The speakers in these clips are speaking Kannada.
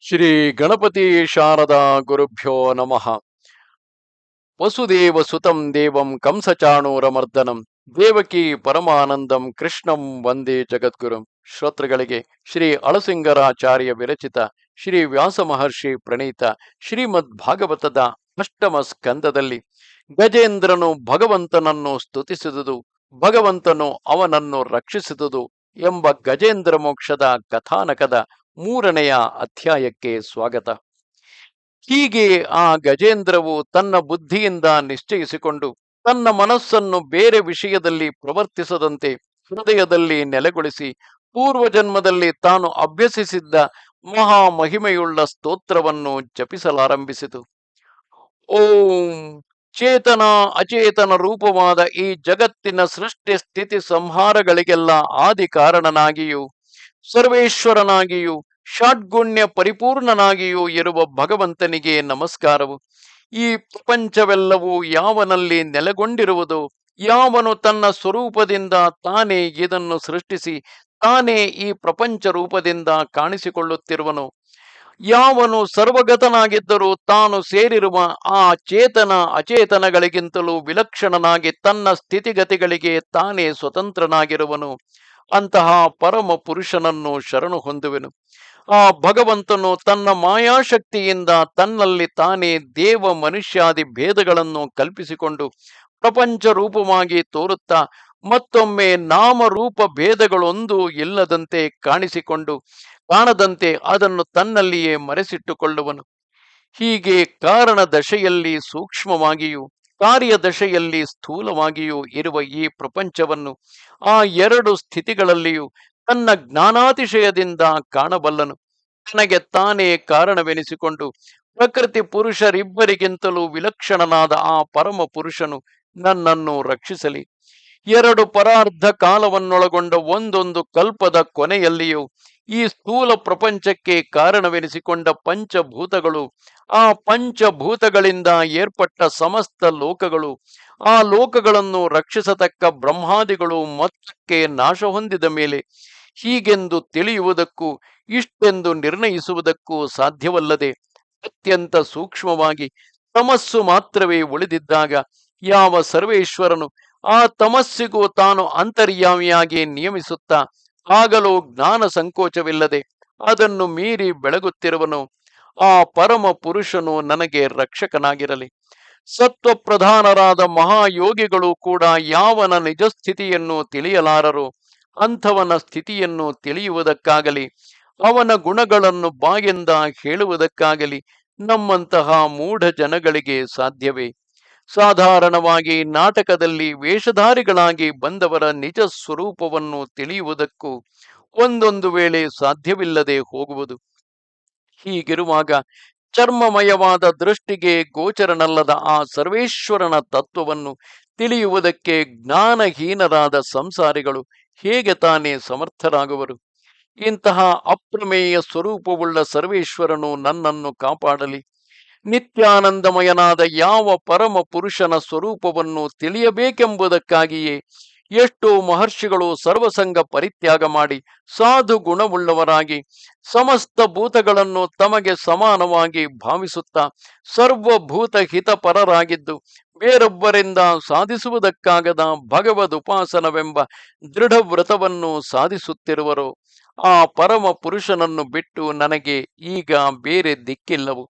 ಶ್ರೀ ಗಣಪತಿ ಶಾರದಾ ಗುರುಭ್ಯೋ ನಮಃ. ವಸುದೇವ ಸುತಂ ದೇವಂ ಕಂಸಚಾಣೂರಮರ್ದನಂ. ದೇವಕಿ ಪರಮಾನಂದಂ ಕೃಷ್ಣಂ ವಂದೇ ಜಗದ್ಗುರುಂ. ಶ್ರೋತೃಗಳಿಗೆ ಶ್ರೀ ಅಳಸಿಂಗರಾಚಾರ್ಯ ವಿರಚಿತ ಶ್ರೀ ವ್ಯಾಸ ಮಹರ್ಷಿ ಪ್ರಣೀತ ಶ್ರೀಮದ್ ಭಾಗವತದ ಅಷ್ಟಮ ಸ್ಕಂದದಲ್ಲಿ ಗಜೇಂದ್ರನು ಭಗವಂತನನ್ನು ಸ್ತುತಿಸಿದುದು, ಭಗವಂತನು ಅವನನ್ನು ರಕ್ಷಿಸಿದುದು ಎಂಬ ಗಜೇಂದ್ರ ಮೋಕ್ಷದ ಕಥಾನಕದ ಮೂರನೆಯ ಅಧ್ಯಾಯಕ್ಕೆ ಸ್ವಾಗತ. ಹೀಗೆ ಆ ಗಜೇಂದ್ರವು ತನ್ನ ಬುದ್ಧಿಯಿಂದ ನಿಶ್ಚಯಿಸಿಕೊಂಡು ತನ್ನ ಮನಸ್ಸನ್ನು ಬೇರೆ ವಿಷಯದಲ್ಲಿ ಪ್ರವರ್ತಿಸದಂತೆ ಹೃದಯದಲ್ಲಿ ನೆಲೆಗೊಳಿಸಿ ಪೂರ್ವಜನ್ಮದಲ್ಲಿ ತಾನು ಅಭ್ಯಸಿಸಿದ್ದ ಮಹಾ ಮಹಿಮೆಯುಳ್ಳ ಸ್ತೋತ್ರವನ್ನು ಜಪಿಸಲಾರಂಭಿಸಿತು. ಓಂ ಚೇತನ ಅಚೇತನ ರೂಪವಾದ ಈ ಜಗತ್ತಿನ ಸೃಷ್ಟಿ ಸ್ಥಿತಿ ಸಂಹಾರಗಳಿಗೆಲ್ಲ ಆದಿ ಕಾರಣನಾಗಿಯೂ ಸರ್ವೇಶ್ವರನಾಗಿಯೂ ಷಡ್ಗುಣ್ಯ ಪರಿಪೂರ್ಣನಾಗಿಯೂ ಇರುವ ಭಗವಂತನಿಗೆ ನಮಸ್ಕಾರವು. ಈ ಪ್ರಪಂಚವೆಲ್ಲವೂ ಯಾವನಲ್ಲಿ ನೆಲೆಗೊಂಡಿರುವುದು, ಯಾವನು ತನ್ನ ಸ್ವರೂಪದಿಂದ ತಾನೇ ಇದನ್ನು ಸೃಷ್ಟಿಸಿ, ತಾನೇ ಈ ಪ್ರಪಂಚ ರೂಪದಿಂದ ಕಾಣಿಸಿಕೊಳ್ಳುತ್ತಿರುವನು. ಯಾವನು ಸರ್ವಗತನಾಗಿದ್ದರೂ ತಾನು ಸೇರಿರುವ ಆ ಚೇತನ ಅಚೇತನಗಳಿಗಿಂತಲೂ ವಿಲಕ್ಷಣನಾಗಿ ತನ್ನ ಸ್ಥಿತಿಗತಿಗಳಿಗೆ ತಾನೇ ಸ್ವತಂತ್ರನಾಗಿರುವನು. ಅಂತಹ ಪರಮ ಪುರುಷನನ್ನು ಶರಣು ಹೊಂದುವೆನು. ಆ ಭಗವಂತನು ತನ್ನ ಮಾಯಾಶಕ್ತಿಯಿಂದ ತನ್ನಲ್ಲಿ ತಾನೇ ದೇವ ಮನುಷ್ಯಾದಿ ಭೇದಗಳನ್ನು ಕಲ್ಪಿಸಿಕೊಂಡು ಪ್ರಪಂಚ ರೂಪವಾಗಿ ತೋರುತ್ತಾ ಮತ್ತೊಮ್ಮೆ ನಾಮರೂಪ ಭೇದಗಳೊಂದು ಇಲ್ಲದಂತೆ ಕಾಣಿಸಿಕೊಂಡು ಕಾಣದಂತೆ ಅದನ್ನು ತನ್ನಲ್ಲಿಯೇ ಮರೆಸಿಟ್ಟುಕೊಳ್ಳುವನು. ಹೀಗೆ ಕಾರಣ ದಶೆಯಲ್ಲಿ ಸೂಕ್ಷ್ಮವಾಗಿಯೂ ಕಾರ್ಯದಶೆಯಲ್ಲಿ ಸ್ಥೂಲವಾಗಿಯೂ ಇರುವ ಈ ಪ್ರಪಂಚವನ್ನು ಆ ಎರಡು ಸ್ಥಿತಿಗಳಲ್ಲಿಯೂ ತನ್ನ ಜ್ಞಾನಾತಿಶಯದಿಂದ ಕಾಣಬಲ್ಲನು. ತನಗೆ ತಾನೇ ಕಾರಣವೆನಿಸಿಕೊಂಡು ಪ್ರಕೃತಿ ಪುರುಷರಿಬ್ಬರಿಗಿಂತಲೂ ವಿಲಕ್ಷಣನಾದ ಆ ಪರಮ ಪುರುಷನು ನನ್ನನ್ನು ರಕ್ಷಿಸಲಿ. ಎರಡು ಪರಾರ್ಧ ಕಾಲವನ್ನೊಳಗೊಂಡ ಒಂದೊಂದು ಕಲ್ಪದ ಕೊನೆಯಲ್ಲಿಯೂ ಈ ಸ್ಥೂಲ ಪ್ರಪಂಚಕ್ಕೆ ಕಾರಣವೆನಿಸಿಕೊಂಡ ಪಂಚಭೂತಗಳು, ಆ ಪಂಚಭೂತಗಳಿಂದ ಏರ್ಪಟ್ಟ ಸಮಸ್ತ ಲೋಕಗಳು, ಆ ಲೋಕಗಳನ್ನು ರಕ್ಷಿಸತಕ್ಕ ಬ್ರಹ್ಮಾದಿಗಳು ಮೊತ್ತಕ್ಕೆ ನಾಶ ಹೊಂದಿದ ಮೇಲೆ ಹೀಗೆಂದು ತಿಳಿಯುವುದಕ್ಕೂ ಇಷ್ಟೆಂದು ನಿರ್ಣಯಿಸುವುದಕ್ಕೂ ಸಾಧ್ಯವಲ್ಲದೆ ಅತ್ಯಂತ ಸೂಕ್ಷ್ಮವಾಗಿ ತಮಸ್ಸು ಮಾತ್ರವೇ ಉಳಿದಿದ್ದಾಗ ಯಾವ ಸರ್ವೇಶ್ವರನು ಆ ತಮಸ್ಸಿಗೂ ತಾನು ಅಂತರ್ಯಾಮಿಯಾಗಿ ನಿಯಮಿಸುತ್ತಾ ಆಗಲೂ ಜ್ಞಾನ ಸಂಕೋಚವಿಲ್ಲದೆ ಅದನ್ನು ಮೀರಿ ಬೆಳಗುತ್ತಿರುವನು, ಆ ಪರಮ ಪುರುಷನು ನನಗೆ ರಕ್ಷಕನಾಗಿರಲಿ. ಸತ್ವ ಪ್ರಧಾನರಾದ ಮಹಾಯೋಗಿಗಳು ಕೂಡ ಯಾವನ ನಿಜಸ್ಥಿತಿಯನ್ನು ತಿಳಿಯಲಾರರು? ಅಂಥವನ ಸ್ಥಿತಿಯನ್ನು ತಿಳಿಯುವುದಕ್ಕಾಗಲಿ, ಅವನ ಗುಣಗಳನ್ನು ಬಾಯಿಂದ ಹೇಳುವುದಕ್ಕಾಗಲಿ ನಮ್ಮಂತಹ ಮೂಢ ಜನಗಳಿಗೆ ಸಾಧ್ಯವೇ? ಸಾಧಾರಣವಾಗಿ ನಾಟಕದಲ್ಲಿ ವೇಷಧಾರಿಗಳಾಗಿ ಬಂದವರ ನಿಜ ಸ್ವರೂಪವನ್ನು ತಿಳಿಯುವುದಕ್ಕೂ ಒಂದೊಂದು ವೇಳೆ ಸಾಧ್ಯವಿಲ್ಲದೆ ಹೋಗುವುದು. ಹೀಗಿರುವಾಗ ಚರ್ಮಮಯವಾದ ದೃಷ್ಟಿಗೆ ಗೋಚರನಲ್ಲದ ಆ ಸರ್ವೇಶ್ವರನ ತತ್ವವನ್ನು ತಿಳಿಯುವುದಕ್ಕೆ ಜ್ಞಾನಹೀನರಾದ ಸಂಸಾರಿಗಳು ಹೇಗೆ ತಾನೇ ಸಮರ್ಥರಾಗುವರು? ಇಂತಹ ಅಪ್ರಮೇಯ ಸ್ವರೂಪವುಳ್ಳ ಸರ್ವೇಶ್ವರನು ನನ್ನನ್ನು ಕಾಪಾಡಲಿ. ನಿತ್ಯಾನಂದಮಯನಾದ ಯಾವ ಪರಮ ಪುರುಷನ ಸ್ವರೂಪವನ್ನು ತಿಳಿಯಬೇಕೆಂಬುದಕ್ಕಾಗಿಯೇ ಎಷ್ಟೋ ಮಹರ್ಷಿಗಳು ಸರ್ವಸಂಗ ಪರಿತ್ಯಾಗ ಮಾಡಿ ಸಾಧು ಗುಣವುಳ್ಳವರಾಗಿ ಸಮಸ್ತ ಭೂತಗಳನ್ನು ತಮಗೆ ಸಮಾನವಾಗಿ ಭಾವಿಸುತ್ತಾ ಸರ್ವಭೂತ ಹಿತಪರರಾಗಿದ್ದು ಬೇರೊಬ್ಬರಿಂದ ಸಾಧಿಸುವುದಕ್ಕಾಗದ ಭಗವದ್ ಉಪಾಸನವೆಂಬ ದೃಢ ವ್ರತವನ್ನು ಸಾಧಿಸುತ್ತಿರುವರು. ಆ ಪರಮ ಪುರುಷನನ್ನು ಬಿಟ್ಟು ನನಗೆ ಈಗ ಬೇರೆ ದಿಕ್ಕಿಲ್ಲವು.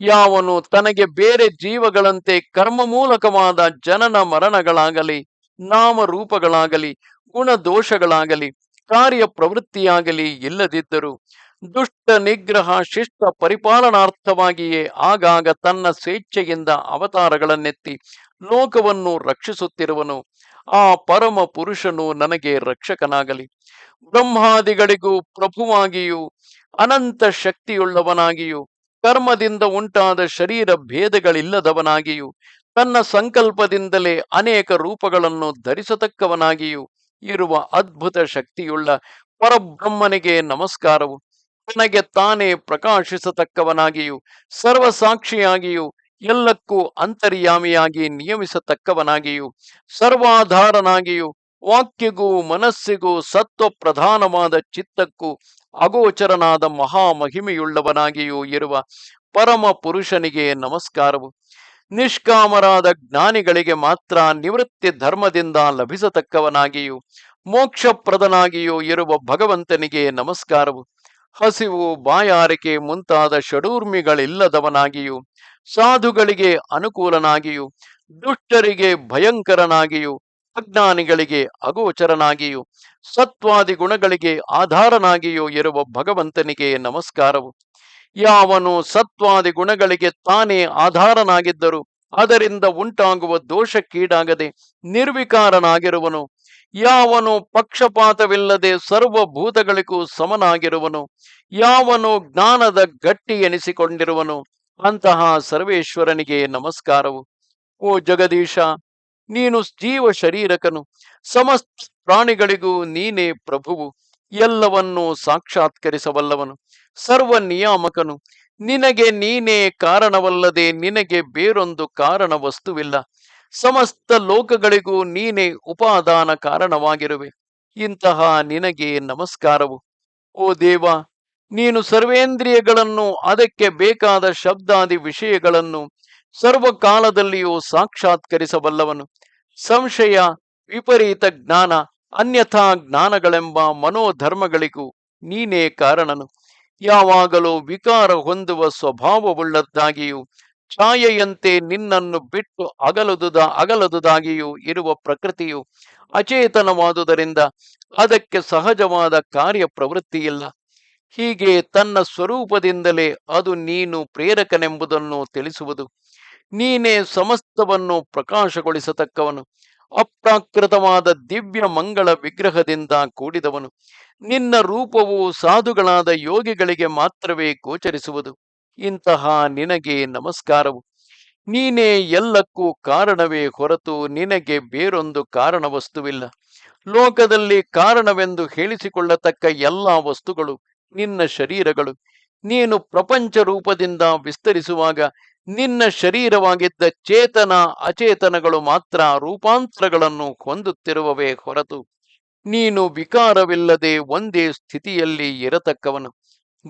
ಯಾವನು ತನಗೆ ಬೇರೆ ಜೀವಗಳಂತೆ ಕರ್ಮ ಮೂಲಕವಾದ ಜನನ ಮರಣಗಳಾಗಲಿ ನಾಮರೂಪಗಳಾಗಲಿ, ಗುಣದೋಷಗಳಾಗಲಿ ಕಾರ್ಯ ಪ್ರವೃತ್ತಿಯಾಗಲಿ ಇಲ್ಲದಿದ್ದರೂ ದುಷ್ಟ ನಿಗ್ರಹ ಶಿಷ್ಟ ಪರಿಪಾಲನಾರ್ಥವಾಗಿಯೇ ಆಗಾಗ ತನ್ನ ಸ್ವೇಚ್ಛೆಯಿಂದ ಅವತಾರಗಳನ್ನೆತ್ತಿ ಲೋಕವನ್ನು ರಕ್ಷಿಸುತ್ತಿರುವನು. ಆ ಪರಮ ಪುರುಷನು ನನಗೆ ರಕ್ಷಕನಾಗಲಿ. ಬ್ರಹ್ಮಾದಿಗಳಿಗೂ ಪ್ರಭುವಾಗಿಯೂ, ಅನಂತ ಶಕ್ತಿಯುಳ್ಳವನಾಗಿಯೂ, ಕರ್ಮದಿಂದ ಉಂಟಾದ ಶರೀರ ಭೇದಗಳಿಲ್ಲದವನಾಗಿಯೂ ತನ್ನ ಸಂಕಲ್ಪದಿಂದಲೇ ಅನೇಕ ರೂಪಗಳನ್ನು ಧರಿಸತಕ್ಕವನಾಗಿಯೂ ಇರುವ ಅದ್ಭುತ ಶಕ್ತಿಯುಳ್ಳ ಪರಬ್ರಹ್ಮನಿಗೆ ನಮಸ್ಕಾರವು ತನಗೆ ತಾನೇ ಪ್ರಕಾಶಿಸತಕ್ಕವನಾಗಿಯೂ ಸರ್ವಸಾಕ್ಷಿಯಾಗಿಯೂ ಎಲ್ಲಕ್ಕೂ ಅಂತರ್ಯಾಮಿಯಾಗಿ ನಿಯಮಿಸತಕ್ಕವನಾಗಿಯೂ ಸರ್ವಾಧಾರನಾಗಿಯೂ ವಾಕ್ಯಗೂ ಮನಸ್ಸಿಗೂ ಸತ್ವ ಪ್ರಧಾನವಾದ ಚಿತ್ತಕ್ಕೂ ಅಗೋಚರನಾದ ಮಹಾಮಹಿಮೆಯುಳ್ಳವನಾಗಿಯೂ ಇರುವ ಪರಮ ಪುರುಷನಿಗೆ ನಮಸ್ಕಾರವು. ನಿಷ್ಕಾಮರಾದ ಜ್ಞಾನಿಗಳಿಗೆ ಮಾತ್ರ ನಿವೃತ್ತಿ ಧರ್ಮದಿಂದ ಲಭಿಸತಕ್ಕವನಾಗಿಯೂ, ಮೋಕ್ಷಪ್ರದನಾಗಿಯೂ ಇರುವ ಭಗವಂತನಿಗೆ ನಮಸ್ಕಾರವು. ಹಸಿವು, ಬಾಯಾರಿಕೆ ಮುಂತಾದ ಷಡೂರ್ಮಿಗಳಿಲ್ಲದವನಾಗಿಯೂ, ಸಾಧುಗಳಿಗೆ ಅನುಕೂಲನಾಗಿಯೂ, ದುಷ್ಟರಿಗೆ ಭಯಂಕರನಾಗಿಯೂ, ಅಜ್ಞಾನಿಗಳಿಗೆ ಅಗೋಚರನಾಗಿಯೂ, ಸತ್ವಾದಿ ಗುಣಗಳಿಗೆ ಆಧಾರನಾಗಿಯೂ ಇರುವ ಭಗವಂತನಿಗೆ ನಮಸ್ಕಾರವು. ಯಾವನು ಸತ್ವಾದಿ ಗುಣಗಳಿಗೆ ತಾನೇ ಆಧಾರನಾಗಿದ್ದರು ಅದರಿಂದ ಉಂಟಾಗುವ ದೋಷಕ್ಕೀಡಾಗದೆ ನಿರ್ವಿಕಾರನಾಗಿರುವನು. ಯಾವನು ಪಕ್ಷಪಾತವಿಲ್ಲದೆ ಸರ್ವಭೂತಗಳಿಗೂ ಸಮನಾಗಿರುವನು. ಯಾವನು ಜ್ಞಾನದ ಗಟ್ಟಿ ಎನಿಸಿಕೊಂಡಿರುವನು. ಅಂತಹ ಸರ್ವೇಶ್ವರನಿಗೆ ನಮಸ್ಕಾರವು. ಓ ಜಗದೀಶ, ನೀನು ಜೀವ ಶರೀರಕನು. ಸಮಸ್ತ ಪ್ರಾಣಿಗಳಿಗೂ ನೀನೇ ಪ್ರಭುವು. ಎಲ್ಲವನ್ನೂ ಸಾಕ್ಷಾತ್ಕರಿಸಬಲ್ಲವನು, ಸರ್ವ ನಿಯಾಮಕನು. ನಿನಗೆ ನೀನೇ ಕಾರಣವಲ್ಲದೆ ನಿನಗೆ ಬೇರೊಂದು ಕಾರಣ ವಸ್ತುವಿಲ್ಲ ಸಮಸ್ತ ಲೋಕಗಳಿಗೂ ನೀನೇ ಉಪಾದಾನ ಕಾರಣವಾಗಿರುವೆ. ಇಂತಹ ನಿನಗೆ ನಮಸ್ಕಾರವು. ಓ ದೇವ, ನೀನು ಸರ್ವೇಂದ್ರಿಯಗಳನ್ನು, ಅದಕ್ಕೆ ಬೇಕಾದ ಶಬ್ದಾದಿ ವಿಷಯಗಳನ್ನು ಸರ್ವಕಾಲದಲ್ಲಿಯೂ ಸಾಕ್ಷಾತ್ಕರಿಸಬಲ್ಲವನು. ಸಂಶಯ, ವಿಪರೀತ ಜ್ಞಾನ ಅನ್ಯಥಾ ಜ್ಞಾನಗಳೆಂಬ ಮನೋಧರ್ಮಗಳಿಗೂ ನೀನೇ ಕಾರಣನು. ಯಾವಾಗಲೂ ವಿಕಾರ ಹೊಂದುವ ಸ್ವಭಾವವುಳ್ಳದ್ದಾಗಿಯೂ, ಛಾಯೆಯಂತೆ ನಿನ್ನನ್ನು ಬಿಟ್ಟು ಅಗಲದುದ, ಅಗಲದುದಾಗಿಯೂ ಇರುವ ಪ್ರಕೃತಿಯು ಅಚೇತನವಾದುದರಿಂದ ಅದಕ್ಕೆ ಸಹಜವಾದ ಕಾರ್ಯ ಪ್ರವೃತ್ತಿಯಿಲ್ಲ ಹೀಗೆ ತನ್ನ ಸ್ವರೂಪದಿಂದಲೇ ಅದು ನೀನು ಪ್ರೇರಕನೆಂಬುದನ್ನು ತಿಳಿಸುವುದು. ನೀನೇ ಸಮಸ್ತವನ್ನು ಪ್ರಕಾಶಗೊಳಿಸತಕ್ಕವನು. ಅಪ್ರಾಕೃತವಾದ ದಿವ್ಯ ಮಂಗಳ ವಿಗ್ರಹದಿಂದ ಕೂಡಿದವನು. ನಿನ್ನ ರೂಪವು ಸಾಧುಗಳಾದ ಯೋಗಿಗಳಿಗೆ ಮಾತ್ರವೇ ಗೋಚರಿಸುವುದು. ಇಂತಹ ನಿನಗೆ ನಮಸ್ಕಾರವು. ನೀನೇ ಎಲ್ಲಕ್ಕೂ ಕಾರಣವೇ ಹೊರತು ನಿನಗೆ ಬೇರೊಂದು ಕಾರಣ ವಸ್ತುವಿಲ್ಲ. ಲೋಕದಲ್ಲಿ ಕಾರಣವೆಂದು ಹೇಳಿಸಿಕೊಳ್ಳತಕ್ಕ ಎಲ್ಲ ವಸ್ತುಗಳು ನಿನ್ನ ಶರೀರಗಳು. ನೀನು ಪ್ರಪಂಚ ರೂಪದಿಂದ ವಿಸ್ತರಿಸುವಾಗ ನಿನ್ನ ಶರೀರವಾಗಿದ್ದ ಚೇತನ ಅಚೇತನಗಳು ಮಾತ್ರ ರೂಪಾಂತರಗಳನ್ನು ಹೊಂದುತ್ತಿರುವವೇ ಹೊರತು ನೀನು ವಿಕಾರವಿಲ್ಲದೆ ಒಂದೇ ಸ್ಥಿತಿಯಲ್ಲಿ ಇರತಕ್ಕವನು.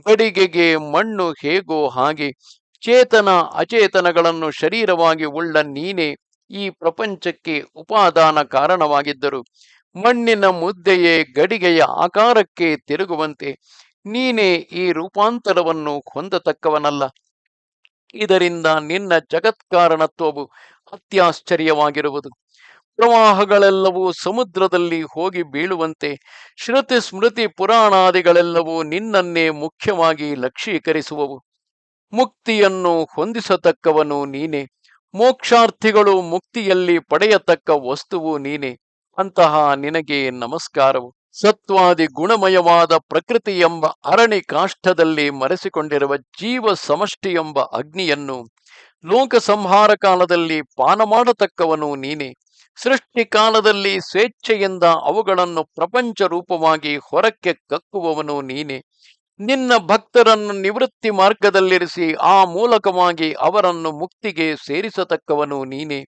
ಗಡಿಗೆಗೆ ಮಣ್ಣು ಹೇಗೋ ಹಾಗೆ ಚೇತನ ಅಚೇತನಗಳನ್ನು ಶರೀರವಾಗಿ ಉಳ್ಳ ನೀನೇ ಈ ಪ್ರಪಂಚಕ್ಕೆ ಉಪಾದಾನ ಕಾರಣವಾಗಿದ್ದರು. ಮಣ್ಣಿನ ಮುದ್ದೆಯೇ ಗಡಿಗೆಯ ಆಕಾರಕ್ಕೆ ತಿರುಗುವಂತೆ ನೀನೇ ಈ ರೂಪಾಂತರವನ್ನು ಹೊಂದತಕ್ಕವನಲ್ಲ. ಇದರಿಂದ ನಿನ್ನ ಜಗತ್ಕಾರಣತ್ವವು ಅತ್ಯಾಶ್ಚರ್ಯವಾಗಿರುವುದು. ಪ್ರವಾಹಗಳೆಲ್ಲವೂ ಸಮುದ್ರದಲ್ಲಿ ಹೋಗಿ ಬೀಳುವಂತೆ ಶ್ರುತಿ ಸ್ಮೃತಿ ಪುರಾಣಾದಿಗಳೆಲ್ಲವೂ ನಿನ್ನನ್ನೇ ಮುಖ್ಯವಾಗಿ ಲಕ್ಷೀಕರಿಸುವವು. ಮುಕ್ತಿಯನ್ನು ಹೊಂದಿಸತಕ್ಕವನು ನೀನೆ. ಮೋಕ್ಷಾರ್ಥಿಗಳು ಮುಕ್ತಿಯಲ್ಲಿ ಪಡೆಯತಕ್ಕ ವಸ್ತುವು ನೀನೆ. ಅಂತಹ ನಿನಗೆ ನಮಸ್ಕಾರವು. ಸತ್ವಾದಿ ಗುಣಮಯವಾದ ಪ್ರಕೃತಿ ಎಂಬ ಅರಣಿ ಕಾಷ್ಟದಲ್ಲಿ ಮರೆಸಿಕೊಂಡಿರುವ ಜೀವ ಸಮಷ್ಟಿ ಎಂಬ ಅಗ್ನಿಯನ್ನು ಲೋಕ ಸಂಹಾರ ಕಾಲದಲ್ಲಿ ಪಾನ ಮಾಡತಕ್ಕವನು ನೀನೆ. ಸೃಷ್ಟಿ ಕಾಲದಲ್ಲಿ ಸ್ವೇಚ್ಛೆಯಿಂದ ಅವುಗಳನ್ನು ಪ್ರಪಂಚ ರೂಪವಾಗಿ ಹೊರಕ್ಕೆ ಕಕ್ಕುವವನು ನೀನೆ. ನಿನ್ನ ಭಕ್ತರನ್ನು ನಿವೃತ್ತಿ ಮಾರ್ಗದಲ್ಲಿರಿಸಿ ಆ ಮೂಲಕವಾಗಿ ಅವರನ್ನು ಮುಕ್ತಿಗೆ ಸೇರಿಸತಕ್ಕವನು ನೀನೆ.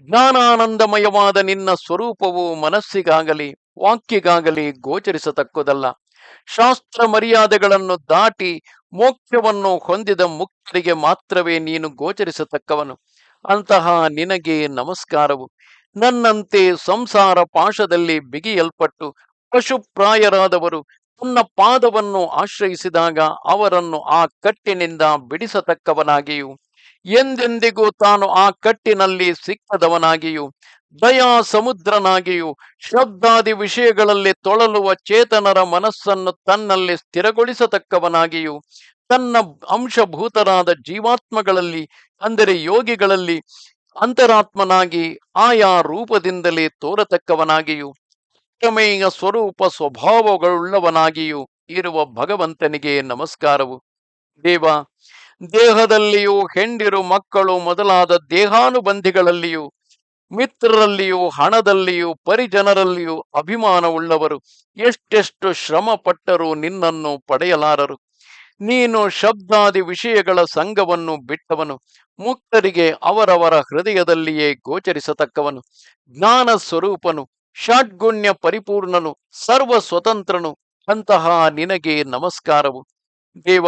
ಜ್ಞಾನಾನಂದಮಯವಾದ ನಿನ್ನ ಸ್ವರೂಪವು ಮನಸ್ಸಿಗಾಗಲಿ ವಾಕ್ಯಗಾಗಲಿ ಗೋಚರಿಸತಕ್ಕುದಲ್ಲ. ಶಾಸ್ತ್ರ ಮರ್ಯಾದೆಗಳನ್ನು ದಾಟಿ ಮೋಕ್ಷವನ್ನು ಹೊಂದಿದ ಮುಕ್ತರಿಗೆ ಮಾತ್ರವೇ ನೀನು ಗೋಚರಿಸತಕ್ಕವನು. ಅಂತಹ ನಿನಗೆ ನಮಸ್ಕಾರವು. ನನ್ನಂತೆ ಸಂಸಾರ ಪಾಶದಲ್ಲಿ ಬಿಗಿಯಲ್ಪಟ್ಟು ಪಶುಪ್ರಾಯರಾದವರು ತನ್ನ ಪಾದವನ್ನು ಆಶ್ರಯಿಸಿದಾಗ ಅವರನ್ನು ಆ ಕಟ್ಟಿನಿಂದ ಬಿಡಿಸತಕ್ಕವನಾಗಿಯೂ. ಎಂದೆಂದಿಗೂ ತಾನು ಆ ಕಟ್ಟಿನಲ್ಲಿ ಸಿಕ್ಕದವನಾಗಿಯೂ. ದಯಾ ಸಮುದ್ರನಾಗಿಯೂ ಶಬ್ದಾದಿ ವಿಷಯಗಳಲ್ಲಿ ತೊಳಲುವ ಚೇತನರ ಮನಸ್ಸನ್ನು ತನ್ನಲ್ಲಿ ಸ್ಥಿರಗೊಳಿಸತಕ್ಕವನಾಗಿಯೂ ತನ್ನ ಅಂಶಭೂತರಾದ ಜೀವಾತ್ಮಗಳಲ್ಲಿ, ಅಂದರೆ ಯೋಗಿಗಳಲ್ಲಿ ಅಂತರಾತ್ಮನಾಗಿ ಆಯಾ ರೂಪದಿಂದಲೇ ತೋರತಕ್ಕವನಾಗಿಯೂ ಪ್ರಮೇಯ ಸ್ವರೂಪ ಸ್ವಭಾವಗಳುಳ್ಳವನಾಗಿಯೂ ಇರುವ ಭಗವಂತನಿಗೆ ನಮಸ್ಕಾರವು. ದೇವ, ದೇಹದಲ್ಲಿಯೂ ಹೆಂಡಿರು ಮಕ್ಕಳು ಮೊದಲಾದ ದೇಹಾನುಬಂಧಿಗಳಲ್ಲಿಯೂ ಮಿತ್ರರಲ್ಲಿಯೂ, ಹಣದಲ್ಲಿಯೂ, ಪರಿಜನರಲ್ಲಿಯೂ ಅಭಿಮಾನವುಳ್ಳವರು ಎಷ್ಟೆಷ್ಟು ಶ್ರಮ ಪಟ್ಟರೂ ನಿನ್ನನ್ನು ಪಡೆಯಲಾರರು. ನೀನು ಶಬ್ದಾದಿ ವಿಷಯಗಳ ಸಂಘವನ್ನು ಬಿಟ್ಟವನು. ಮುಕ್ತರಿಗೆ ಅವರವರ ಹೃದಯದಲ್ಲಿಯೇ ಗೋಚರಿಸತಕ್ಕವನು. ಜ್ಞಾನ ಸ್ವರೂಪನು, ಷಡ್ಗುಣ್ಯ ಪರಿಪೂರ್ಣನು ಸರ್ವ ಸ್ವತಂತ್ರನು ಅಂತಹ ನಿನಗೆ ನಮಸ್ಕಾರವು. ದೇವ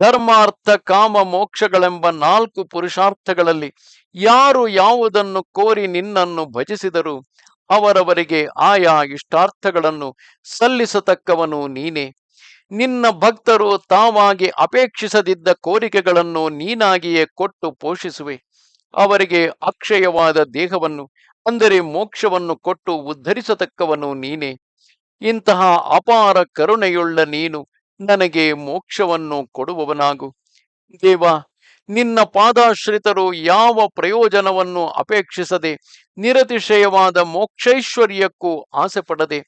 ಧರ್ಮಾರ್ಥ, ಕಾಮ, ಮೋಕ್ಷಗಳೆಂಬ ನಾಲ್ಕು ಪುರುಷಾರ್ಥಗಳಲ್ಲಿ ಯಾರು ಯಾವುದನ್ನು ಕೋರಿ ನಿನ್ನನ್ನು ಭಜಿಸಿದರು ಅವರವರಿಗೆ ಆಯಾ ಇಷ್ಟಾರ್ಥಗಳನ್ನು ಸಲ್ಲಿಸತಕ್ಕವನು ನೀನೇ. ನಿನ್ನ ಭಕ್ತರು ತಾವಾಗಿ ಅಪೇಕ್ಷಿಸದಿದ್ದ ಕೋರಿಕೆಗಳನ್ನು ನೀನಾಗಿಯೇ ಕೊಟ್ಟು ಪೋಷಿಸುವೆ. ಅವರಿಗೆ ಅಕ್ಷಯವಾದ ದೇಹವನ್ನು, ಅಂದರೆ ಮೋಕ್ಷವನ್ನು ಕೊಟ್ಟು ಉದ್ಧರಿಸತಕ್ಕವನು ನೀನೆ. ಇಂತಹ ಅಪಾರ ಕರುಣೆಯುಳ್ಳ ನೀನು ನನಗೆ ಮೋಕ್ಷವನ್ನು ಕೊಡುವವನಾಗು. ದೇವ, ನಿನ್ನ ಪಾದಾಶ್ರಿತರು ಯಾವ ಪ್ರಯೋಜನವನ್ನು ಅಪೇಕ್ಷಿಸದೆ ನಿರತಿಶಯವಾದ ಮೋಕ್ಷೈಶ್ವರ್ಯಕ್ಕೂ ಆಸೆ ಪಡದೆ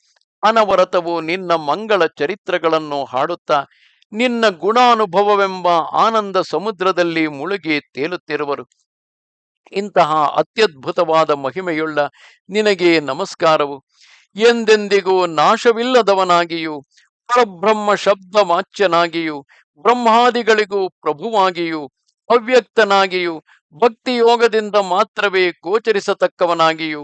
ಅನವರತವು ನಿನ್ನ ಮಂಗಳ ಚರಿತ್ರಗಳನ್ನು ಹಾಡುತ್ತಾ ನಿನ್ನ ಗುಣಾನುಭವವೆಂಬ ಆನಂದ ಸಮುದ್ರದಲ್ಲಿ ಮುಳುಗಿ ತೇಲುತ್ತಿರುವರು. ಇಂತಹ ಅತ್ಯದ್ಭುತವಾದ ಮಹಿಮೆಯುಳ್ಳ ನಿನಗೆ ನಮಸ್ಕಾರವು. ಎಂದೆಂದಿಗೂ ನಾಶವಿಲ್ಲದವನಾಗಿಯೂ ಪರಬ್ರಹ್ಮ ಶಬ್ದ ವಾಚ್ಯನಾಗಿಯೂ ಬ್ರಹ್ಮಾದಿಗಳಿಗೂ ಪ್ರಭುವಾಗಿಯೂ ಅವ್ಯಕ್ತನಾಗಿಯೂ ಭಕ್ತಿಯೋಗದಿಂದ ಮಾತ್ರವೇ ಗೋಚರಿಸತಕ್ಕವನಾಗಿಯೂ,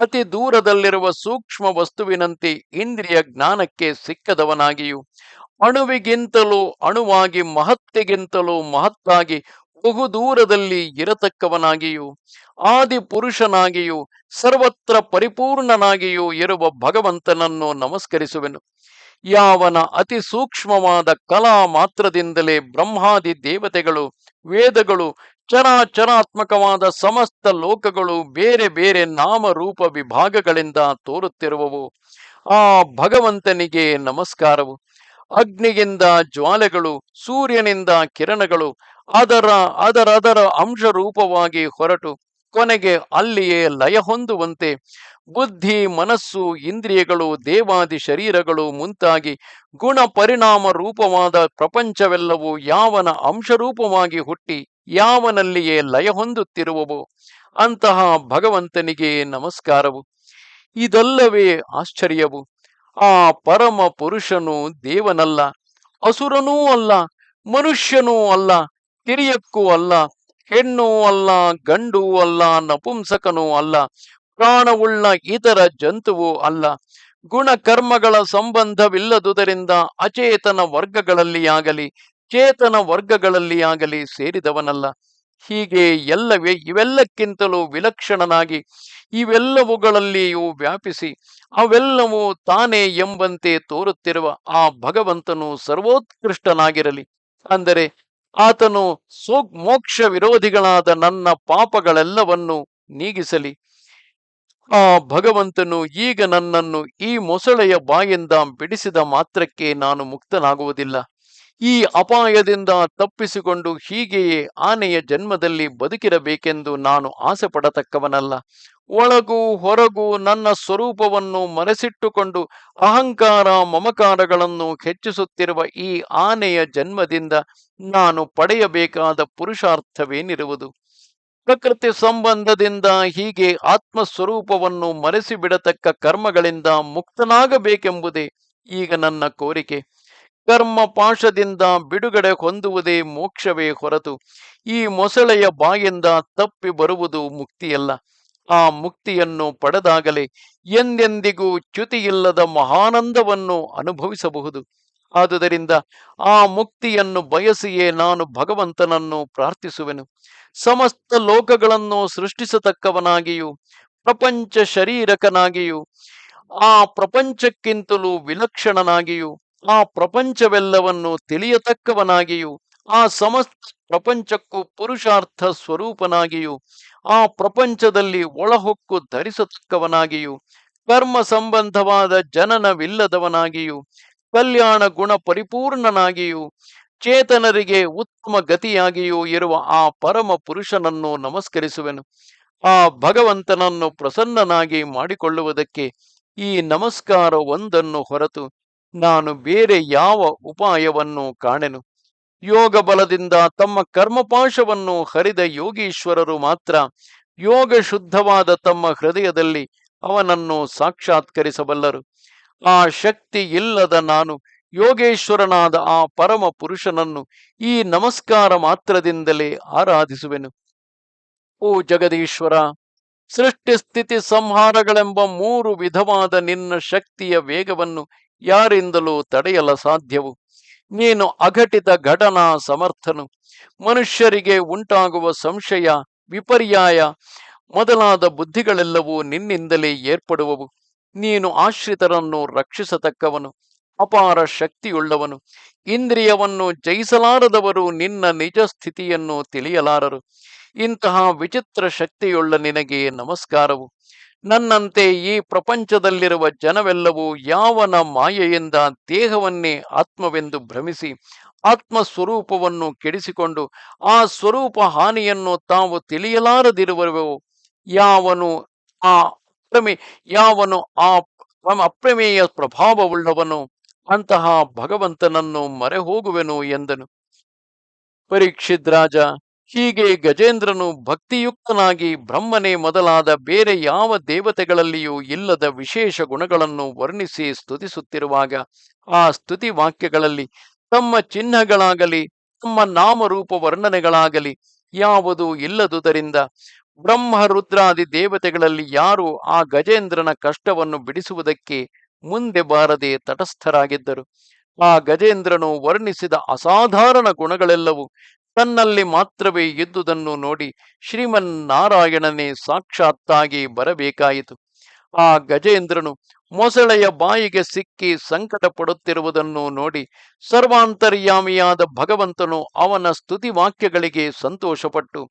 ಅತಿ ದೂರದಲ್ಲಿರುವ ಸೂಕ್ಷ್ಮ ವಸ್ತುವಿನಂತೆ ಇಂದ್ರಿಯ ಜ್ಞಾನಕ್ಕೆ ಸಿಕ್ಕದವನಾಗಿಯೂ, ಅಣುವಿಗಿಂತಲೂ ಅಣುವಾಗಿ ಮಹತ್ತೆಗಿಂತಲೂ ಮಹತ್ತಾಗಿ ಬಹುದೂರದಲ್ಲಿ ಇರತಕ್ಕವನಾಗಿಯೂ ಆದಿ ಪುರುಷನಾಗಿಯೂ ಸರ್ವತ್ರ ಪರಿಪೂರ್ಣನಾಗಿಯೂ ಇರುವ ಭಗವಂತನನ್ನು ನಮಸ್ಕರಿಸುವೆನು. ಯಾವನ ಅತಿ ಸೂಕ್ಷ್ಮವಾದ ಕಲಾ ಮಾತ್ರದಿಂದಲೇ ಬ್ರಹ್ಮಾದಿ ದೇವತೆಗಳು, ವೇದಗಳು, ಚರಾಚರಾತ್ಮಕವಾದ ಸಮಸ್ತ ಲೋಕಗಳು ಬೇರೆ ಬೇರೆ ನಾಮರೂಪ ವಿಭಾಗಗಳಿಂದ ತೋರುತ್ತಿರುವವು. ಆ ಭಗವಂತನಿಗೆ ನಮಸ್ಕಾರವು. ಅಗ್ನಿಯಿಂದ ಜ್ವಾಲೆಗಳು, ಸೂರ್ಯನಿಂದ ಕಿರಣಗಳು ಅದರ ಅದರದರ ಅಂಶ ರೂಪವಾಗಿ ಹೊರಟು. ಕೊನೆಗೆ ಅಲ್ಲಿಯೇ ಲಯ ಹೊಂದುವಂತೆ ಬುದ್ಧಿ, ಮನಸ್ಸು, ಇಂದ್ರಿಯಗಳು, ದೇವಾದಿ ಶರೀರಗಳು ಮುಂತಾಗಿ ಗುಣ ಪರಿಣಾಮ ರೂಪವಾದ ಪ್ರಪಂಚವೆಲ್ಲವೂ ಯಾವನ ಅಂಶರೂಪವಾಗಿ ಹುಟ್ಟಿ ಯಾವನಲ್ಲಿಯೇ ಲಯ ಹೊಂದುತ್ತಿರುವವು ಅಂತಹ ಭಗವಂತನಿಗೆ ನಮಸ್ಕಾರವು. ಇದಲ್ಲವೇ ಆಶ್ಚರ್ಯವು. ಆ ಪರಮ ಪುರುಷನು ದೇವನಲ್ಲ, ಅಸುರನೂ ಅಲ್ಲ, ಮನುಷ್ಯನೂ ಅಲ್ಲ ತಿರಿಯಕ್ಕೂ ಅಲ್ಲ ಹೆಣ್ಣೂ ಅಲ್ಲ, ಗಂಡು ಅಲ್ಲ, ನಪುಂಸಕನೂ ಅಲ್ಲ, ಪ್ರಾಣವುಳ್ಳ ಇತರ ಜಂತುವು ಅಲ್ಲ. ಗುಣ ಕರ್ಮಗಳ ಸಂಬಂಧವಿಲ್ಲದುದರಿಂದ ಅಚೇತನ ವರ್ಗಗಳಲ್ಲಿ ಆಗಲಿ, ಚೇತನ ವರ್ಗಗಳಲ್ಲಿ ಆಗಲಿ ಸೇರಿದವನಲ್ಲ. ಹೀಗೆ ಎಲ್ಲವೇ ಇವೆಲ್ಲಕ್ಕಿಂತಲೂ ವಿಲಕ್ಷಣನಾಗಿ ಇವೆಲ್ಲವುಗಳಲ್ಲಿಯೂ ವ್ಯಾಪಿಸಿ ಅವೆಲ್ಲವೂ ತಾನೇ ಎಂಬಂತೆ ತೋರುತ್ತಿರುವ ಆ ಭಗವಂತನು ಸರ್ವೋತ್ಕೃಷ್ಟನಾಗಿರಲಿ. ಅಂದರೆ ಆತನು ಸೋ ಮೋಕ್ಷ ವಿರೋಧಿಗಳಾದ ನನ್ನ ಪಾಪಗಳೆಲ್ಲವನ್ನು ನೀಗಿಸಲಿ. ಆ ಭಗವಂತನು ಈಗ ನನ್ನನ್ನು ಈ ಮೊಸಳೆಯ ಬಾಯಿಂದ ಬಿಡಿಸಿದ ಮಾತ್ರಕ್ಕೆ ನಾನು ಮುಕ್ತನಾಗುವುದಿಲ್ಲ. ಈ ಅಪಾಯದಿಂದ ತಪ್ಪಿಸಿಕೊಂಡು ಹೀಗೆಯೇ ಆನೆಯ ಜನ್ಮದಲ್ಲಿ ಬದುಕಿರಬೇಕೆಂದು ನಾನು ಆಸೆ ಪಡತಕ್ಕವನಲ್ಲ ಒಳಗೂ ಹೊರಗೂ ನನ್ನ ಸ್ವರೂಪವನ್ನು ಮರೆಸಿಟ್ಟುಕೊಂಡು ಅಹಂಕಾರ ಮಮಕಾರಗಳನ್ನು ಹೆಚ್ಚಿಸುತ್ತಿರುವ ಈ ಆನೆಯ ಜನ್ಮದಿಂದ ನಾನು ಪಡೆಯಬೇಕಾದ ಪುರುಷಾರ್ಥವೇನಿರುವುದು? ಪ್ರಕೃತಿ ಸಂಬಂಧದಿಂದ ಹೀಗೆ ಆತ್ಮಸ್ವರೂಪವನ್ನು ಮರೆಸಿಬಿಡತಕ್ಕ ಕರ್ಮಗಳಿಂದ ಮುಕ್ತನಾಗಬೇಕೆಂಬುದೇ ಈಗ ನನ್ನ ಕೋರಿಕೆ. ಕರ್ಮ ಪಾಶದಿಂದ ಬಿಡುಗಡೆ ಹೊಂದುವುದೇ ಮೋಕ್ಷವೇ ಹೊರತು. ಈ ಮೊಸಳೆಯ ಬಾಯಿಂದ ತಪ್ಪಿ ಬರುವುದು ಮುಕ್ತಿಯಲ್ಲ. ಆ ಮುಕ್ತಿಯನ್ನು ಪಡೆದಾಗಲೇ ಎಂದೆಂದಿಗೂ ಚ್ಯುತಿಯಿಲ್ಲದ ಮಹಾನಂದವನ್ನು ಅನುಭವಿಸಬಹುದು. ಆದುದರಿಂದ ಆ ಮುಕ್ತಿಯನ್ನು ಬಯಸಿಯೇ ನಾನು ಭಗವಂತನನ್ನು ಪ್ರಾರ್ಥಿಸುವೆನು. ಸಮಸ್ತ ಲೋಕಗಳನ್ನು ಸೃಷ್ಟಿಸತಕ್ಕವನಾಗಿಯೂ, ಪ್ರಪಂಚ ಶರೀರಕನಾಗಿಯೂ, ಆ ಪ್ರಪಂಚಕ್ಕಿಂತಲೂ ವಿಲಕ್ಷಣನಾಗಿಯೂ ಆ ಪ್ರಪಂಚವೆಲ್ಲವನ್ನು ತಿಳಿಯತಕ್ಕವನಾಗಿಯೂ, ಆ ಸಮಸ್ತ ಪ್ರಪಂಚಕ್ಕೂ ಪುರುಷಾರ್ಥ ಸ್ವರೂಪನಾಗಿಯೂ, ಆ ಪ್ರಪಂಚದಲ್ಲಿ ಒಳಹೊಕ್ಕು ಧರಿಸತಕ್ಕವನಾಗಿಯೂ, ಕರ್ಮ ಸಂಬಂಧವಾದ ಜನನವಿಲ್ಲದವನಾಗಿಯೂ, ಕಲ್ಯಾಣ ಗುಣ ಪರಿಪೂರ್ಣನಾಗಿಯೂ, ಚೇತನರಿಗೆ ಉತ್ತಮ ಗತಿಯಾಗಿಯೂ ಇರುವ ಆ ಪರಮ ಪುರುಷನನ್ನು ನಮಸ್ಕರಿಸುವೆನು. ಆ ಭಗವಂತನನ್ನು ಪ್ರಸನ್ನನಾಗಿ ಮಾಡಿಕೊಳ್ಳುವುದಕ್ಕೆ ಈ ನಮಸ್ಕಾರ ಒಂದನ್ನು ಹೊರತು ನಾನು ಬೇರೆ ಯಾವ ಉಪಾಯವನ್ನು ಕಾಣೆನು? ಯೋಗ ಬಲದಿಂದ ತಮ್ಮ ಕರ್ಮಪಾಶವನ್ನು ಹರಿದ ಯೋಗೀಶ್ವರರು ಮಾತ್ರ ಯೋಗ ಶುದ್ಧವಾದ ತಮ್ಮ ಹೃದಯದಲ್ಲಿ ಅವನನ್ನು ಸಾಕ್ಷಾತ್ಕರಿಸಬಲ್ಲರು. ಆ ಶಕ್ತಿ ಇಲ್ಲದ ನಾನು ಯೋಗೇಶ್ವರನಾದ ಆ ಪರಮ ಪುರುಷನನ್ನು ಈ ನಮಸ್ಕಾರ ಮಾತ್ರದಿಂದಲೇ ಆರಾಧಿಸುವೆನು. ಓ ಜಗದೀಶ್ವರ ಸೃಷ್ಟಿ ಸ್ಥಿತಿ ಸಂಹಾರಗಳೆಂಬ ಮೂರು ವಿಧವಾದ ನಿನ್ನ ಶಕ್ತಿಯ ವೇಗವನ್ನು ಯಾರಿಂದಲೂ ತಡೆಯಲ ಸಾಧ್ಯವು? ನೀನು ಅಘಟಿತ ಘಟನಾ ಸಮರ್ಥನು. ಮನುಷ್ಯರಿಗೆ ಉಂಟಾಗುವ ಸಂಶಯ, ವಿಪರ್ಯಾಯ ಮೊದಲಾದ ಬುದ್ಧಿಗಳೆಲ್ಲವೂ ನಿನ್ನಿಂದಲೇ ಏರ್ಪಡುವವು. ನೀನು ಆಶ್ರಿತರನ್ನು ರಕ್ಷಿಸತಕ್ಕವನು, ಅಪಾರ ಶಕ್ತಿಯುಳ್ಳವನು. ಇಂದ್ರಿಯವನ್ನು ಜಯಿಸಲಾರದವರು ನಿನ್ನ ನಿಜ ಸ್ಥಿತಿಯನ್ನು ತಿಳಿಯಲಾರರು. ಇಂತಹ ವಿಚಿತ್ರ ಶಕ್ತಿಯುಳ್ಳ ನಿನಗೆ ನಮಸ್ಕಾರವು. ನನ್ನಂತೆ ಈ ಪ್ರಪಂಚದಲ್ಲಿರುವ ಜನವೆಲ್ಲವೂ ಯಾವನ ಮಾಯೆಯಿಂದ ದೇಹವನ್ನೇ ಆತ್ಮವೆಂದು ಭ್ರಮಿಸಿ ಆತ್ಮ ಸ್ವರೂಪವನ್ನು ಕೆಡಿಸಿಕೊಂಡು ಆ ಸ್ವರೂಪ ಹಾನಿಯನ್ನು ತಾವು ತಿಳಿಯಲಾರದಿರುವವು, ಯಾವನು ಆ ಪ್ರಮೆ ಯಾವನು ಆ ಅಪ್ರಮೇಯ ಪ್ರಭಾವವುಳ್ಳವನು, ಅಂತಹ ಭಗವಂತನನ್ನು ಮರೆ ಹೋಗುವೆನು ಎಂದನು. ಪರೀಕ್ಷಿತ್ ರಾಜ ಹೀಗೆ ಗಜೇಂದ್ರನು ಭಕ್ತಿಯುಕ್ತನಾಗಿ ಬ್ರಹ್ಮನೇ ಮೊದಲಾದ ಬೇರೆ ಯಾವ ದೇವತೆಗಳಲ್ಲಿಯೂ ಇಲ್ಲದ ವಿಶೇಷ ಗುಣಗಳನ್ನು ವರ್ಣಿಸಿ ಸ್ತುತಿಸುತ್ತಿರುವಾಗ ಆ ಸ್ತುತಿ ವಾಕ್ಯಗಳಲ್ಲಿ ತಮ್ಮ ಚಿಹ್ನಗಳಾಗಲಿ, ತಮ್ಮ ನಾಮರೂಪ ವರ್ಣನೆಗಳಾಗಲಿ ಯಾವುದು ಇಲ್ಲದುದರಿಂದ ಬ್ರಹ್ಮ ರುದ್ರಾದಿ ದೇವತೆಗಳಲ್ಲಿ ಯಾರು ಆ ಗಜೇಂದ್ರನ ಕಷ್ಟವನ್ನು ಬಿಡಿಸುವುದಕ್ಕೆ ಮುಂದೆ ಬಾರದೆ ತಟಸ್ಥರಾಗಿದ್ದರು. ಆ ಗಜೇಂದ್ರನು ವರ್ಣಿಸಿದ ಅಸಾಧಾರಣ ಗುಣಗಳೆಲ್ಲವೂ ತನ್ನಲ್ಲಿ ಮಾತ್ರವೇ ಇದ್ದುದನ್ನು ನೋಡಿ ಶ್ರೀಮನ್ನಾರಾಯಣನೇ ಸಾಕ್ಷಾತ್ತಾಗಿ ಬರಬೇಕಾಯಿತು. ಆ ಗಜೇಂದ್ರನು ಮೊಸಳೆಯ ಬಾಯಿಗೆ ಸಿಕ್ಕಿ ಸಂಕಟ ಪಡುತ್ತಿರುವುದನ್ನು ನೋಡಿ ಸರ್ವಾಂತರ್ಯಾಮಿಯಾದ ಭಗವಂತನು ಅವನ ಸ್ತುತಿ ವಾಕ್ಯಗಳಿಗೆ ಸಂತೋಷಪಟ್ಟು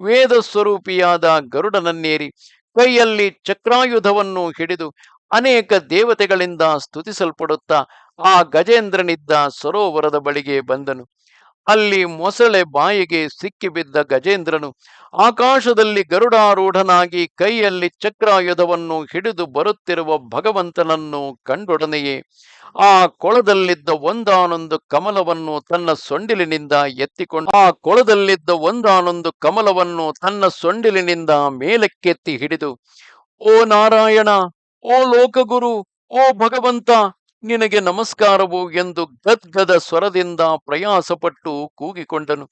ವೇದ ಸ್ವರೂಪಿಯಾದ ಗರುಡನನ್ನೇರಿ ಕೈಯಲ್ಲಿ ಚಕ್ರಾಯುಧವನ್ನು ಹಿಡಿದು ಅನೇಕ ದೇವತೆಗಳಿಂದ ಸ್ತುತಿಸಲ್ಪಡುತ್ತಾ ಆ ಗಜೇಂದ್ರನಿದ್ದ ಸರೋವರದ ಬಳಿಗೆ ಬಂದನು. ಅಲ್ಲಿ ಮೊಸಳೆ ಬಾಯಿಗೆ ಸಿಕ್ಕಿಬಿದ್ದ ಗಜೇಂದ್ರನು ಆಕಾಶದಲ್ಲಿ ಗರುಡಾರೂಢನಾಗಿ ಕೈಯಲ್ಲಿ ಚಕ್ರಾಯುಧವನ್ನು ಹಿಡಿದು ಬರುತ್ತಿರುವ ಭಗವಂತನನ್ನು ಕಂಡೊಡನೆಯೇ, ಆ ಕೊಳದಲ್ಲಿದ್ದ ಒಂದಾನೊಂದು ಕಮಲವನ್ನು ತನ್ನ ಸೊಂಡಿಲಿನಿಂದ ಎತ್ತಿಕೊಂಡು, ಆ ಕೊಳದಲ್ಲಿದ್ದ ಒಂದಾನೊಂದು ಕಮಲವನ್ನು ತನ್ನ ಸೊಂಡಿಲಿನಿಂದ ಮೇಲಕ್ಕೆತ್ತಿ ಹಿಡಿದು, ಓ ನಾರಾಯಣ, ಓ ಲೋಕಗುರು, ಓ ಭಗವಂತ ನಿನಗೆ ನಮಸ್ಕಾರವು ಎಂದು ಗದ್ಗದ ಸ್ವರದಿಂದ ಪ್ರಯಾಸಪಟ್ಟು ಕೂಗಿಕೊಂಡನು.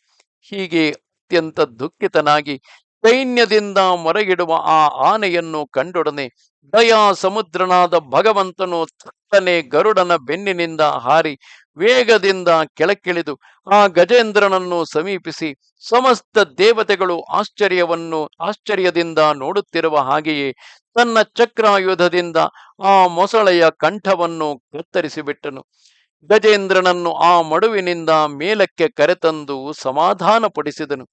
ಹೀಗೆ ಅತ್ಯಂತ ದುಃಖಿತನಾಗಿ ಸೈನ್ಯದಿಂದ ಮೊರೆಗಿಡುವ ಆ ಆನೆಯನ್ನು ಕಂಡೊಡನೆ ದಯಾ ಸಮುದ್ರನಾದ ಭಗವಂತನು ತಕ್ಕನೆ ಗರುಡನ ಬೆನ್ನಿನಿಂದ ಹಾರಿ ವೇಗದಿಂದ ಕೆಳಕ್ಕಿಳಿದು ಆ ಗಜೇಂದ್ರನನ್ನು ಸಮೀಪಿಸಿ ಸಮಸ್ತ ದೇವತೆಗಳು ಆಶ್ಚರ್ಯವನ್ನು ಆಶ್ಚರ್ಯದಿಂದ ನೋಡುತ್ತಿರುವ ಹಾಗೆಯೇ ತನ್ನ ಚಕ್ರಾಯುಧದಿಂದ ಆ ಮೊಸಳೆಯ ಕಂಠವನ್ನು ಕತ್ತರಿಸಿಬಿಟ್ಟನು. ಗಜೇಂದ್ರನನ್ನು ಆ ಮಡುವಿನಿಂದ ಮೇಲಕ್ಕೆ ಕರೆತಂದು ಸಮಾಧಾನಪಡಿಸಿದನು.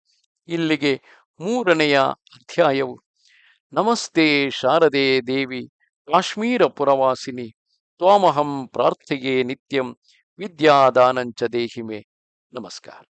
ಇಲ್ಲಿಗೆ ಮೂರನೆಯ ಅಧ್ಯಾಯವು. ನಮಸ್ತೆ ಶಾರದೆ ದೇವಿ ಕಾಶ್ಮೀರ ಪುರವಾಸಿನಿ ತ್ವಾಮಹಂ ಪ್ರಾರ್ಥಿಗೆ ನಿತ್ಯಂ, ವಿದ್ಯಾದಾನಂಚ ದೇಹಿಮೆ. ನಮಸ್ಕಾರ.